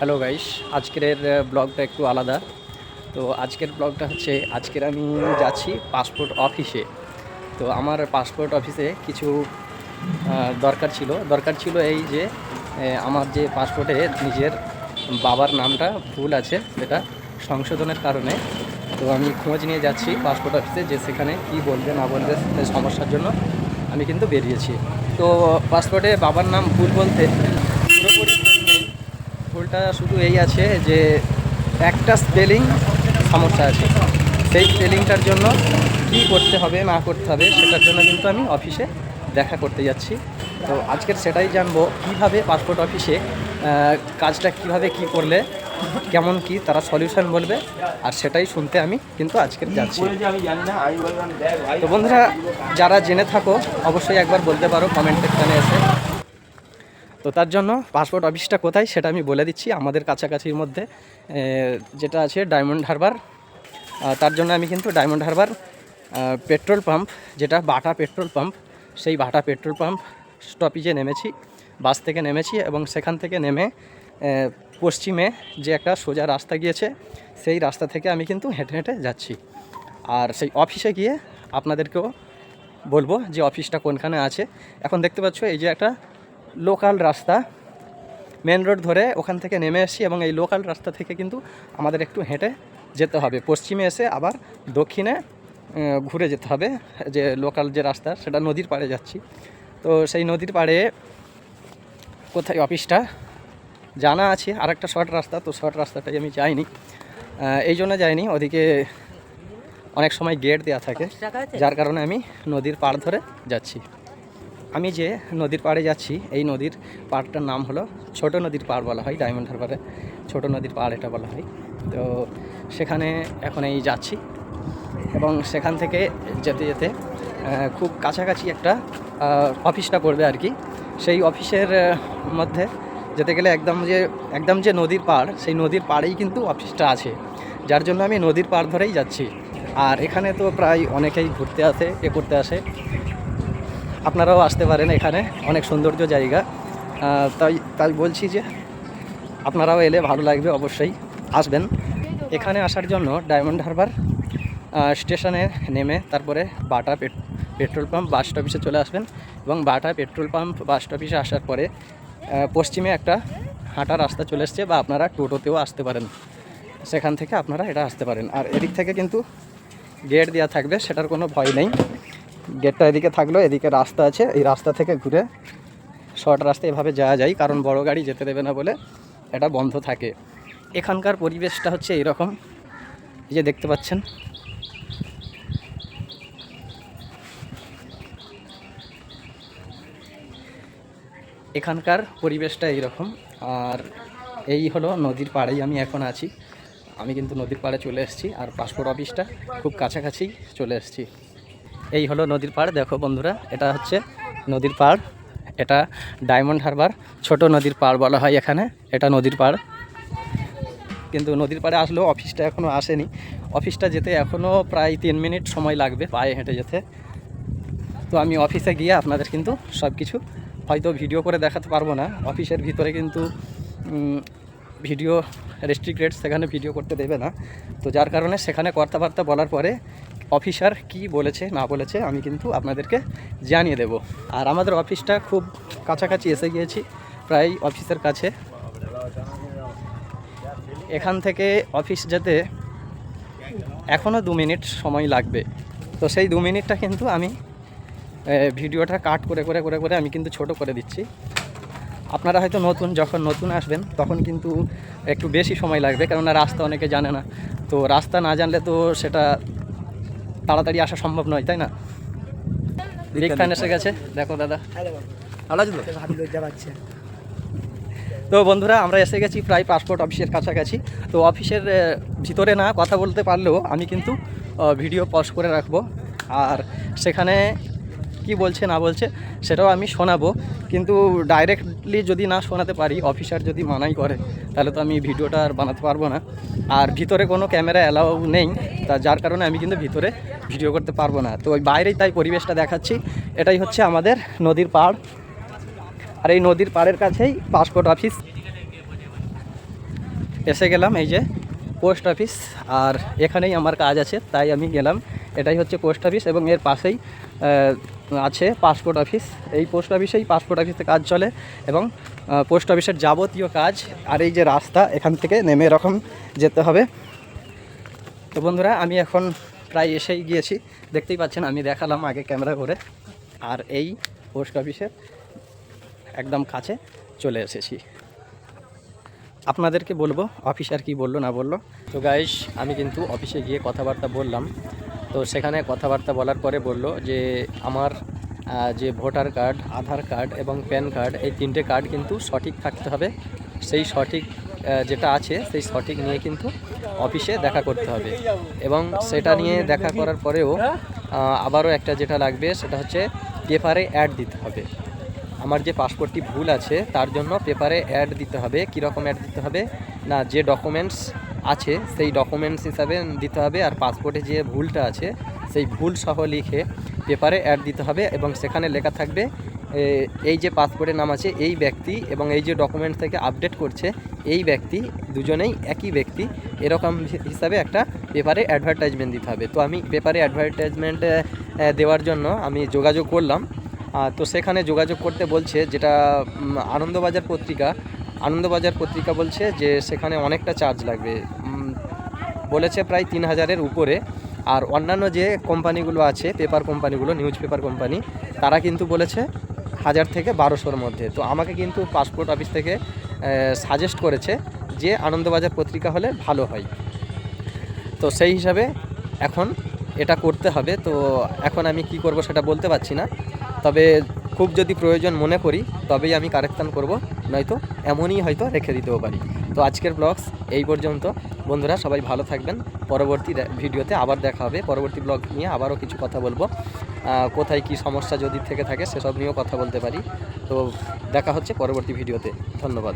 Hello guys আজকের ব্লগটা একটু আলাদা। তো আজকের ব্লগটা হচ্ছে, আজকের আমি যাচ্ছি পাসপোর্ট অফিসে তো আমার পাসপোর্ট অফিসে কিছু দরকার ছিল। দরকার ছিল এই যে আমার যে পাসপোর্টে নিজের বাবার নামটা ভুল আছে, সেটা সংশোধনের কারণে। তো আমি খোঁজ নিয়ে যাচ্ছি পাসপোর্ট অফিসে যে সেখানে কী বলবে, না বলবে, সমস্যার জন্য আমি কিন্তু বেরিয়েছি। তো পাসপোর্টে বাবার নাম ভুল বলতে ভুলটা শুধু এই আছে যে একটা স্পেলিং সমস্যা আছে। সেই স্পেলিংটার জন্য কী করতে হবে, না করতে হবে, সেটার জন্য কিন্তু আমি অফিসে দেখা করতে যাচ্ছি। তো আজকের সেটাই জানব, কীভাবে পাসপোর্ট অফিসে কাজটা কীভাবে কি করলে, কেমন কি তারা সলিউশন বলবে, আর সেটাই শুনতে আমি কিন্তু আজকের যাচ্ছি। তো বন্ধুরা, যারা জেনে থাকো, অবশ্যই একবার বলতে পারো কমেন্ট সেকশানে এসে। তো তার জন্য পাসপোর্ট অফিসটা কোথায় সেটা আমি বলে দিচ্ছি আমাদের কাছাকাছির মধ্যে যেটা আছে ডায়মন্ড হারবার তার জন্য আমি কিন্তু ডায়মন্ড হারবার পেট্রোল পাম্প যেটা বাটা পেট্রোল পাম্প সেই বাটা পেট্রোল পাম্প স্টপেজে নেমেছি বাস থেকে নেমেছি এবং সেখান থেকে নেমে পশ্চিমে যে একটা সোজা রাস্তা গিয়েছে, সেই রাস্তা থেকে আমি কিন্তু হেঁটে হেঁটে যাচ্ছি। আর সেই অফিসে গিয়ে আপনাদেরকেও বলব যে অফিসটা কোনখানে আছে। এখন দেখতে পাচ্ছ এই যে একটা লোকাল রাস্তা মেন রোড ধরে ওখান থেকে নেমে এসেছি এবং এই লোকাল রাস্তা থেকে কিন্তু আমাদের একটু হেঁটে যেতে হবে। পশ্চিমে এসে আবার দক্ষিণে ঘুরে যেতে হবে যে লোকাল যে রাস্তা সেটা নদীর পাড়ে যাচ্ছি। তো সেই নদীর পাড়ে কোথায় অফিসটা? জানা আছে আর একটা শর্ট রাস্তা তো শর্ট রাস্তাটাই আমি যাইনি। এই জন্য যাইনি ওদিকে অনেক সময় গেট দেওয়া থাকে যার কারণে আমি নদীর পাড় ধরে যাচ্ছি। আমি যে নদীর পাড়ে যাচ্ছি, এই নদীর পাড়টার নাম হলো ছোট নদীর পাড় বলা হয় ডায়মন্ড হারবারে ছোট নদীর পাড় এটা বলা হয়। তো সেখানে এখন এই যাচ্ছি এবং সেখান থেকে যেতে যেতে খুব কাছাকাছি একটা অফিসটা পড়বে আর কি। সেই অফিসের মধ্যে যেতে গেলে একদম যে একদম যে নদীর পাড়, সেই নদীর পাড়েই কিন্তু অফিসটা আছে। যার জন্য আমি নদীর পাড় ধরেই যাচ্ছি। আর এখানে তো প্রায় অনেকেই ঘুরতে আসে, এ করতে আসে। আপনারাও আসতে পারেন এখানে, অনেক সৌন্দর্য জায়গা। তাই তাই বলছি যে আপনারাও এলে ভালো লাগবে অবশ্যই, আসবেন। এখানে আসার জন্য ডায়মন্ড হারবার স্টেশনে নেমে তারপরে বাটা পেট- পেট্রোল পাম্প বাস স্টপেজে চলে আসবেন এবং বাটা পেট্রোল পাম্প বাস স্টপেজে আসার পরে পশ্চিমে একটা হাঁটা রাস্তা চলে এসছে বা আপনারা টোটোতেও আসতে পারেন। সেখান থেকে আপনারা এটা আসতে পারেন। আর এদিক থেকে কিন্তু গেট দেওয়া থাকবে, সেটার কোনো ভয় নেই। গেটটা এদিকে থাকল, এদিকে রাস্তা আছে। এই রাস্তা থেকে ঘুরে শর্ট রাস্তা এভাবে যাওয়া যায়, কারণ বড় গাড়ি যেতে দেবে না বলে এটা বন্ধ থাকে। এখানকার পরিবেশটা হচ্ছে এইরকম এই যে দেখতে পাচ্ছেন। এখানকার পরিবেশটা এইরকম। আর এই হলো নদীর পাড়েই আমি এখন আছি। আমি কিন্তু নদীর পাড়ে চলে এসেছি, আর পাসপোর্ট অফিসটা খুব কাছাকাছি চলে এসেছি। এই হলো নদীর পাড়, দেখো বন্ধুরা, এটা হচ্ছে নদীর পাড়। এটা ডায়মন্ড হারবার, ছোট নদীর পাড় বলা হয় এখানে, এটা নদীর পাড়। কিন্তু নদীর পাড়ে আসলেও অফিসটা এখনও আসেনি। অফিসটা যেতে এখনও প্রায় তিন মিনিট সময় লাগবে পায়ে হেঁটে যেতে। তো আমি অফিসে গিয়ে আপনাদের কিন্তু সব কিছু হয়তো ভিডিও করে দেখাতে পারব না। অফিসের ভিতরে কিন্তু ভিডিও রেস্ট্রিক্টেড সেখানে ভিডিও করতে দেবে না। তো যার কারণে সেখানে কথাবার্তা বলার পরে অফিসার কি বলেছে, না বলেছে, আমি কিন্তু আপনাদেরকে জানিয়ে দেব। আর আমাদের অফিসটা খুব কাছাকাছি এসে গিয়েছি, প্রায় অফিসের কাছে। এখান থেকে অফিস যেতে এখনও দু মিনিট সময় লাগবে। তো সেই দু মিনিটটা কিন্তু আমি ভিডিওটা কাট করে করে করে করে আমি কিন্তু ছোট করে দিচ্ছি। আপনারা হয়তো নতুন, যখন নতুন আসবেন, তখন কিন্তু একটু বেশি সময় লাগবে, কেননা রাস্তা অনেকে জানে না। তো রাস্তা না জানলে তো সেটা তাড়াতাড়ি আসা সম্ভব নয় তাই না? বিগ ফ্যান এসে গেছে। দেখো দাদা। ভালো আছে তো? লজ্জা পাচ্ছে। তো বন্ধুরা আমরা এসে গেছি প্রায় পাসপোর্ট অফিসের কাছাকাছি। তো অফিসের ভিতরে না কথা বলতে পারলেও আমি কিন্তু ভিডিও পজ করে রাখব। আর সেখানে কি বলছে না বলছে সেটাও আমি শোনাবো। কিন্তু ডাইরেক্টলি যদি না শোনাতে পারি অফিসার যদি মানাই করে তাহলে তো আমি ভিডিওটা আর বানাতে পারব না। আর ভিতরে কোনো ক্যামেরা অ্যালাউ নেই। তা যার কারণে আমি কিন্তু ভিতরে ভিডিও করতে পারব না। তো ওই বাইরেই তাই পরিবেশটা দেখাচ্ছি। এটাই হচ্ছে আমাদের নদীর পাড়। আর এই নদীর পাড়ের কাছেই পাসপোর্ট অফিস। এসে গেলাম এই যে পোস্ট অফিস। আর এখানেই আমার কাজ আছে, তাই আমি গেলাম। এটাই হচ্ছে পোস্ট অফিস এবং এর পাশেই আছে পাসপোর্ট অফিস। এই পোস্ট অফিসেই পাসপোর্ট অফিসে কাজ চলে এবং পোস্ট অফিসের যাবতীয় কাজ। আর এই যে রাস্তা, এখান থেকে নেমে এরকম যেতে হবে। তো বন্ধুরা, আমি এখন প্রায় এসেই গিয়েছি। দেখতেই পাচ্ছেন, আমি দেখালাম আগে ক্যামেরা করে। আর এই পোস্ট অফিসের একদম কাছে চলে এসেছি। আপনাদেরকে বলব অফিসার কি বলল, না বলল। তো গাইস আমি কিন্তু অফিসে গিয়ে কথাবার্তা বললাম। তো সেখানে কথাবার্তা বলার পরে বলল যে, আমার যে ভোটার কার্ড আধার কার্ড এবং প্যান কার্ড এই তিনটে কার্ড কিন্তু সঠিক থাকতে হবে। সেই সঠিক যেটা আছে সেই সঠিক নিয়ে কিন্তু অফিসে দেখা করতে হবে। এবং সেটা নিয়ে দেখা করার পরেও আবারও একটা যেটা লাগবে, সেটা হচ্ছে পেপারে অ্যাড দিতে হবে। আমার যে পাসপোর্টটি ভুল আছে, তার জন্য পেপারে অ্যাড দিতে হবে। কীরকম অ্যাড দিতে হবে? না, যে ডকুমেন্টস আছে, সেই ডকুমেন্টস হিসাবে দিতে হবে। আর পাসপোর্টে যে ভুলটা আছে, সেই ভুল সহ লিখে পেপারে অ্যাড দিতে হবে এবং সেখানে লেখা থাকবে এই যে পাসপোর্টের নাম আছে, এই ব্যক্তি এবং এই যে ডকুমেন্টস থেকে আপডেট করছে, এই ব্যক্তি, দুজনেই একই ব্যক্তি, এরকম হিসাবে একটা পেপারে অ্যাডভার্টাইজমেন্ট দিতে হবে। তো আমি পেপারে অ্যাডভার্টাইজমেন্ট দেওয়ার জন্য আমি যোগাযোগ করলাম। তো সেখানে যোগাযোগ করতে বলছে যেটা আনন্দবাজার পত্রিকা আনন্দবাজার পত্রিকা বলছে যে সেখানে অনেকটা চার্জ লাগবে। বলেছে প্রায় তিন হাজারের উপরে। আর অন্যান্য যে কোম্পানিগুলো আছে পেপার কোম্পানিগুলো নিউজ পেপার কোম্পানি তারা কিন্তু বলেছে হাজার থেকে বারোশোর মধ্যে। তো আমাকে কিন্তু পাসপোর্ট অফিস থেকে সাজেস্ট করেছে যে আনন্দবাজার পত্রিকা হলে ভালো হয়। তো সেই হিসাবে এখন এটা করতে হবে। তো এখন আমি কি করব সেটা বলতে পারছি না। তবে খুব যদি প্রয়োজন মনে করি, তবেই আমি কারেকশান করব, নয়তো এমনই হয়তো রেখে দিতেও পারি। তো আজকের ব্লগস এই পর্যন্ত। বন্ধুরা, সবাই ভালো থাকবেন। পরবর্তী ভিডিওতে আবার দেখা হবে। পরবর্তী ব্লগ নিয়ে আবারও কিছু কথা বলব। কোথায় কি সমস্যা যদি থেকে থাকে সেসব নিয়েও কথা বলতে পারি। তো দেখা হচ্ছে পরবর্তী ভিডিওতে। ধন্যবাদ।